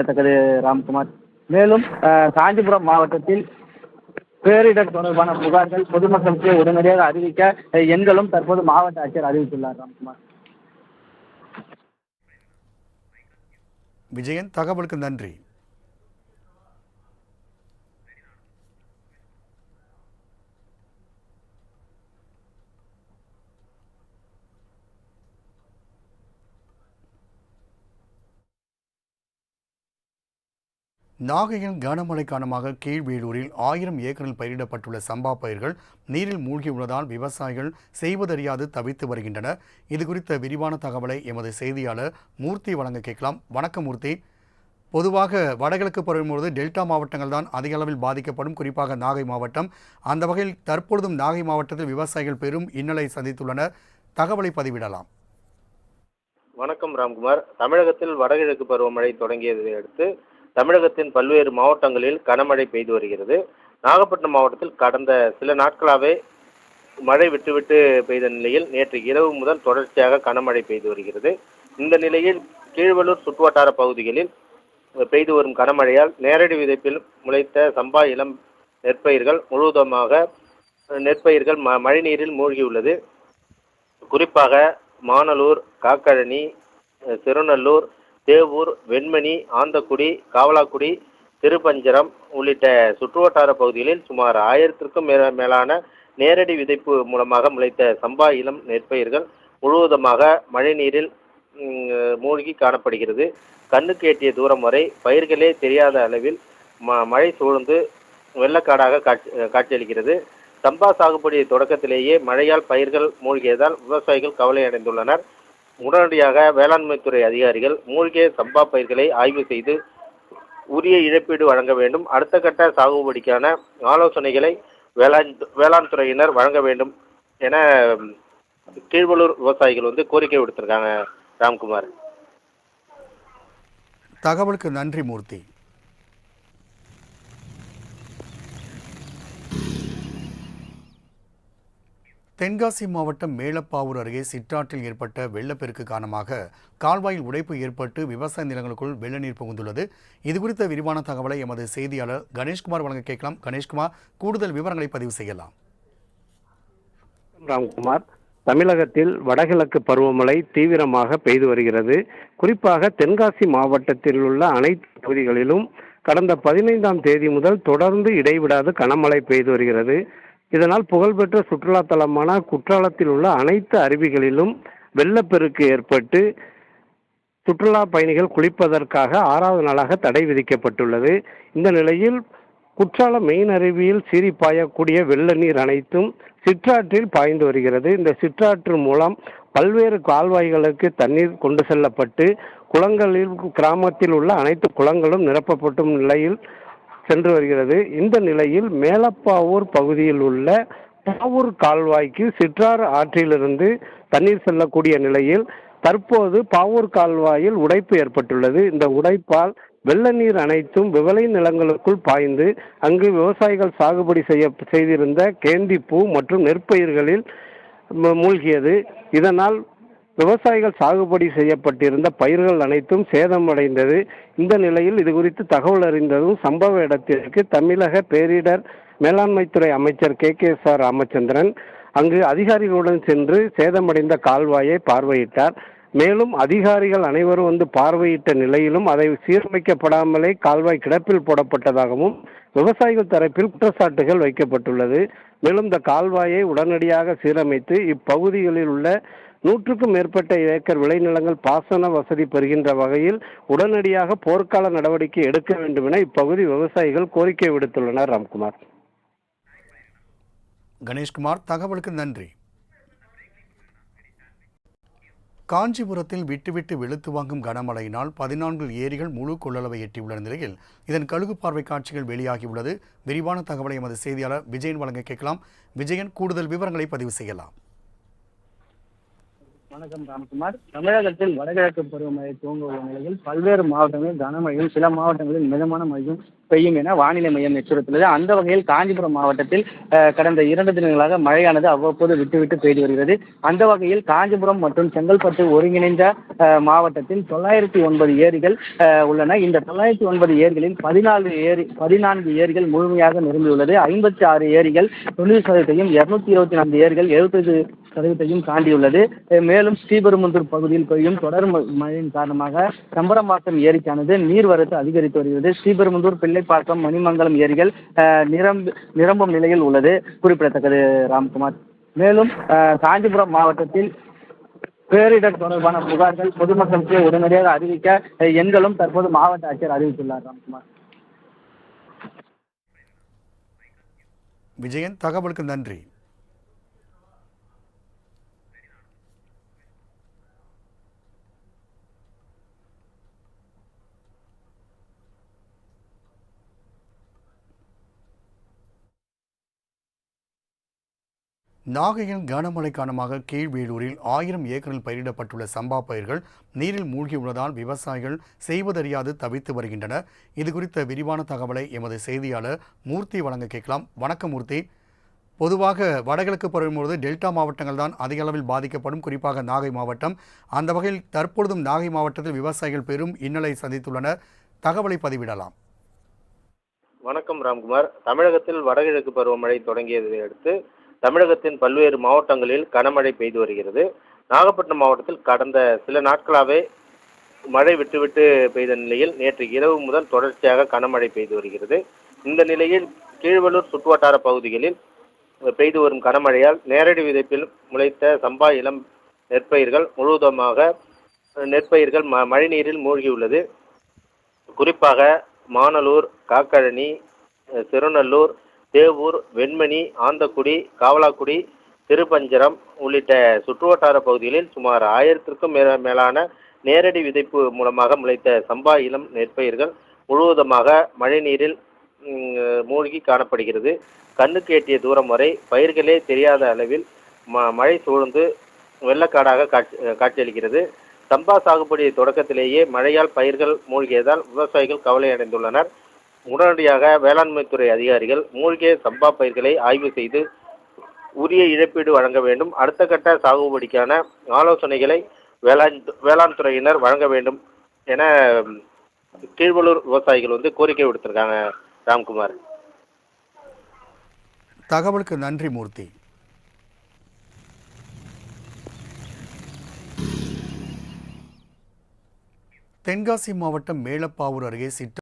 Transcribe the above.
குறிப்பிடத்தக்கது ராம்குமார். மேலும் காஞ்சிபுரம் மாவட்டத்தில் பேரிடர் தொடர்பான புகார்கள் பொதுமக்களுக்கு உடனடியாக அறிவிக்க எண்களும் தற்போது மாவட்ட ஆட்சியர் அறிவித்துள்ளார் ராம்குமார். விஜயன் தகவலுக்கு நன்றி. நாகையில் கனமழை காரணமாக கீழ்வேலூரில் ஆயிரம் ஏக்கரில் பயிரிடப்பட்டுள்ள சம்பா பயிர்கள் நீரில் மூழ்கியுள்ளதால் விவசாயிகள் செய்வதறியாது தவித்து வருகின்றனர். இது குறித்த விரிவான தகவலை எமது செய்தியாளர் மூர்த்தி வழங்க கேட்கலாம். வணக்கம் மூர்த்தி. பொதுவாக வடகிழக்கு பருவம்பொழுது டெல்டா மாவட்டங்கள் தான் அதிக அளவில் பாதிக்கப்படும். குறிப்பாக நாகை மாவட்டம். அந்த வகையில் தற்பொழுதும் நாகை மாவட்டத்தில் விவசாயிகள் பெரும் இன்னலை சந்தித்துள்ளனர். தகவலை பதிவிடலாம். வணக்கம் ராம்குமார். தமிழகத்தில் வடகிழக்கு பருவமழை தொடங்கியதை அடுத்து தமிழகத்தின் பல்வேறு மாவட்டங்களில் கனமழை பெய்து வருகிறது. நாகப்பட்டினம் மாவட்டத்தில் கடந்த சில நாட்களாகவே மழை விட்டுவிட்டு பெய்த நிலையில் நேற்று இரவு முதல் தொடர்ச்சியாக கனமழை பெய்து வருகிறது. இந்த நிலையில் கீழ்வலூர் சுற்றுவட்டார பகுதிகளில் பெய்து வரும் கனமழையால் நேரடி விதைப்பில் முளைத்த சம்பா இளம் நெற்பயிர்கள் முழுவதுமாக நெற்பயிர்கள் ம மழைநீரில் மூழ்கியுள்ளது. குறிப்பாக மானலூர் காக்கழனி சிறுநல்லூர் சேவூர் தேவூர் வெண்மணி ஆந்தக்குடி காவலாக்குடி திருப்பஞ்சரம் உள்ளிட்ட சுற்றுவட்டார பகுதிகளில் சுமார் ஆயிரத்திற்கும் மேல மேலான நேரடி விதைப்பு மூலமாக முளைத்த சம்பா இளம் நெற்பயிர்கள் முழுவதுமாக மழைநீரில் மூழ்கி காணப்படுகிறது. கண்ணுக்கு எட்டிய தூரம் வரை பயிர்களே தெரியாத அளவில் ம மழை சூழ்ந்து வெள்ளக்காடாக காட்சி காட்சியளிக்கிறது. சம்பா சாகுபடி தொடக்கத்திலேயே மழையால் பயிர்கள் மூழ்கியதால் விவசாயிகள் கவலை அடைந்துள்ளனர் உடனடியாக வேளாண்மைத்துறை அதிகாரிகள் மூழ்கிய சம்பா பயிர்களை ஆய்வு செய்து உரிய இழப்பீடு வழங்க வேண்டும். அடுத்த கட்ட சாகுபடிக்கான ஆலோசனைகளை வேளாண் வேளாண் துறையினர் வழங்க வேண்டும் என கீழ்வலூர் விவசாயிகள் வந்து கோரிக்கை விடுத்திருக்காங்க ராம்குமார். தகவலுக்கு நன்றி மூர்த்தி. தென்காசி மாவட்டம் மேலப்பாவூர் அருகே சிற்றாற்றில் ஏற்பட்ட வெள்ளப்பெருக்கு காரணமாக கால்வாயில் உடைப்பு ஏற்பட்டு விவசாய நிலங்களுக்குள் வெள்ள நீர் புகுந்துள்ளது. இது குறித்த விரிவான தகவலை எமது செய்தியாளர் கணேஷ்குமார் வழங்க கேட்கலாம். கணேஷ்குமார் கூடுதல் விவரங்களை பதிவு செய்யலாம். ராம்குமார் தமிழகத்தில் வடகிழக்கு பருவமழை தீவிரமாக பெய்து வருகிறது. குறிப்பாக தென்காசி மாவட்டத்தில் உள்ள அனைத்து பகுதிகளிலும் கடந்த பதினைந்தாம் தேதி முதல் தொடர்ந்து இடைவிடாது கனமழை பெய்து வருகிறது. இதனால் புகழ்பெற்ற சுற்றுலா தலமான குற்றாலத்தில் உள்ள அனைத்து அருவிகளிலும் வெள்ளப்பெருக்கு ஏற்பட்டு சுற்றுலா பயணிகள் குளிப்பதற்காக ஆறாவது நாளாக தடை விதிக்கப்பட்டுள்ளது. இந்த நிலையில் குற்றாலம் மெயின் அருவியில் சீறி பாயக்கூடிய வெள்ள நீர் அனைத்தும் சிற்றாற்றில் பாய்ந்து வருகிறது. இந்த சிற்றாற்று மூலம் பல்வேறு கால்வாய்களுக்கு தண்ணீர் கொண்டு செல்லப்பட்டு குளங்களில் கிராமத்தில் உள்ள அனைத்து குளங்களும் நிரப்பப்பட்டும் நிலையில் சென்று வருகிறது. இந்த நிலையில் மேலப்பாவூர் பகுதியில் உள்ள பாவூர் கால்வாய்க்கு சிற்றாறு ஆற்றிலிருந்து தண்ணீர் செல்லக்கூடிய நிலையில் தற்போது பாவூர் கால்வாயில் உடைப்பு ஏற்பட்டுள்ளது. இந்த உடைப்பால் வெள்ள நீர் அனைத்தும் விவலை நிலங்களுக்குள் பாய்ந்து அங்கு விவசாயிகள் சாகுபடி செய்ய செய்திருந்த கேந்திப்பூ மற்றும் நெற்பயிர்களில் மூழ்கியது. இதனால் விவசாயிகள் சாகுபடி செய்யப்பட்டிருந்த பயிர்கள் அனைத்தும் சேதமடைந்தது. இந்த நிலையில் இது குறித்து தகவல் அறிந்ததும் சம்பவ இடத்திற்கு தமிழக பேரிடர் மேலாண்மைத்துறை அமைச்சர் K. K. S. R. Ramachandran அங்கு அதிகாரிகளுடன் சென்று சேதமடைந்த கால்வாயை பார்வையிட்டார். மேலும் அதிகாரிகள் அனைவரும் வந்து பார்வையிட்ட நிலையிலும் அதை சீரமைக்கப்படாமலே கால்வாய் கிடப்பில் போடப்பட்டதாகவும் விவசாயிகள் தரப்பில் குற்றச்சாட்டுகள் வைக்கப்பட்டுள்ளது. மேலும் இந்த கால்வாயை உடனடியாக சீரமைத்து இப்பகுதிகளில் உள்ள நூற்றுக்கும் மேற்பட்ட ஏக்கர் விளைநிலங்கள் பாசன வசதி பெறுகின்ற வகையில் உடனடியாக போர்க்கால நடவடிக்கை எடுக்க வேண்டும் என இப்பகுதி விவசாயிகள் கோரிக்கை விடுத்துள்ளனர் ராம்குமார். கணேஷ்குமார் தகவலுக்கு நன்றி. காஞ்சிபுரத்தில் விட்டுவிட்டு வெளுத்து வாங்கும் கனமழையினால் பதினான்கு ஏரிகள் முழு கொள்ளளவை எட்டியுள்ள நிலையில் இதன் கழுகு பார்வை காட்சிகள் வெளியாகியுள்ளது. விரிவான தகவலை எமது செய்தியாளர் விஜயன் வழங்க கேட்கலாம். விஜயன் கூடுதல் விவரங்களை பதிவு செய்யலாம். வணக்கம் ராம்குமார். தமிழகத்தில் வடகிழக்கு பருவமழை துவங்க உள்ள நிலையில் பல்வேறு மாவட்டங்களில் கனமழையும் சில மாவட்டங்களில் மிதமான மழையும் பெய்யும் என வானிலை மையம் எச்சரித்துள்ளது. அந்த வகையில் காஞ்சிபுரம் மாவட்டத்தில் கடந்த இரண்டு தினங்களாக மழையானது அவ்வப்போது விட்டு விட்டு பெய்து வருகிறது. அந்த வகையில் காஞ்சிபுரம் மற்றும் செங்கல்பட்டு ஒருங்கிணைந்த மாவட்டத்தில் தொள்ளாயிரத்தி ஒன்பது ஏரிகள் உள்ளன. இந்த தொள்ளாயிரத்தி ஒன்பது ஏரிகளில் பதினாலு ஏரி பதினான்கு ஏரிகள் முழுமையாக நிரம்பியுள்ளது. ஐம்பத்தி ஆறு ஏரிகள் தொண்ணூறு சதவீதத்தையும் இருநூத்தி இருபத்தி நான்கு ஏரிகள் எழுபது சதவீதத்தையும் தாண்டியுள்ளது. மேலும் ஸ்ரீபெரும்புதூர் பகுதியில் பெய்யும் தொடர் மழையின் காரணமாக சம்பரம்பாக்கம் ஏரிக்கானது நீர்வரத்து அதிகரித்து வருகிறது. ஸ்ரீபெரும்புதூர் பிள்ளைப்பாக்கம் மணிமங்கலம் ஏரிகள் நிரம்ப நிரம்பு நிரம்பும் நிலையில் உள்ளது. குறிப்பிடத்தக்கது ராம்குமார். மேலும் காஞ்சிபுரம் மாவட்டத்தில் பேரிடர் தொடர்பான புகார்கள் பொதுமக்களுக்கு உடனடியாக அறிவிக்க எண்களும் தற்போது மாவட்ட ஆட்சியர் அறிவித்துள்ளார் ராம்குமார். விஜயன் தகவலுக்கு நன்றி. நாகையில் கனமழை காரணமாக கீழ்வேலூரில் ஆயிரம் ஏக்கரில் பயிரிடப்பட்டுள்ள சம்பா பயிர்கள் நீரில் மூழ்கியுள்ளதால் விவசாயிகள் செய்வதறியாது தவித்து வருகின்றனர். இது குறித்த விரிவான தகவலை எமது செய்தியாளர் மூர்த்தி வழங்க கேட்கலாம். வணக்கம் மூர்த்தி. பொதுவாக வடகிழக்கு பருவம்பொழுது டெல்டா மாவட்டங்கள் தான் அதிக அளவில் பாதிக்கப்படும். குறிப்பாக நாகை மாவட்டம். அந்த வகையில் தற்பொழுதும் நாகை மாவட்டத்தில் விவசாயிகள் பெரும் இன்னலை சந்தித்துள்ளனர். தகவலை பதிவிடலாம். வணக்கம் ராம்குமார். தமிழகத்தில் வடகிழக்கு பருவமழை தொடங்கியதை அடுத்து தமிழகத்தின் பல்வேறு மாவட்டங்களில் கனமழை பெய்து வருகிறது. நாகப்பட்டினம் மாவட்டத்தில் கடந்த சில நாட்களாகவே மழை விட்டுவிட்டு பெய்த நிலையில் நேற்று இரவு முதல் தொடர்ச்சியாக கனமழை பெய்து வருகிறது. இந்த நிலையில் கீழ்வலூர் சுற்றுவட்டார பகுதிகளில் பெய்து வரும் கனமழையால் நேரடி விதைப்பில் முளைத்த சம்பா இளம் நெற்பயிர்கள் முழுவதுமாக நெற்பயிர்கள் ம மழைநீரில் மூழ்கியுள்ளது. குறிப்பாக மானலூர் காக்கழனி திருநல்லூர் தேவூர் வெண்மணி ஆந்தக்குடி காவலாக்குடி திருப்பஞ்சரம் உள்ளிட்ட சுற்றுவட்டார பகுதிகளில் சுமார் ஆயிரத்திற்கும் மேல மேலான நேரடி விதைப்பு மூலமாக முளைத்த சம்பா இளம் நெற்பயிர்கள் முழுவதுமாக மழைநீரில் மூழ்கி காணப்படுகிறது. கண்ணுக்கு எட்டிய தூரம் வரை பயிர்களே தெரியாத அளவில் ம மழை சூழ்ந்து வெள்ளக்காடாக காட்சி காட்சியளிக்கிறது. சம்பா சாகுபடி தொடக்கத்திலேயே மழையால் பயிர்கள் மூழ்கியதால் விவசாயிகள் கவலை அடைந்துள்ளனர் உடனடியாக வேளாண்மைத்துறை அதிகாரிகள் மூழ்கிய சம்பா பயிர்களை ஆய்வு செய்து உரிய இழப்பீடு வழங்க வேண்டும். அடுத்த கட்ட சாகுபடிக்கான ஆலோசனைகளை வேளாண் வேளாண் துறையினர் வழங்க வேண்டும் என கீழ்வலூர் விவசாயிகள் வந்து கோரிக்கை விடுத்திருக்காங்க ராம்குமார். தகவலுக்கு நன்றி மூர்த்தி. தென்காசி மாவட்டம் மேலப்பாவூர் அருகே சிட்ட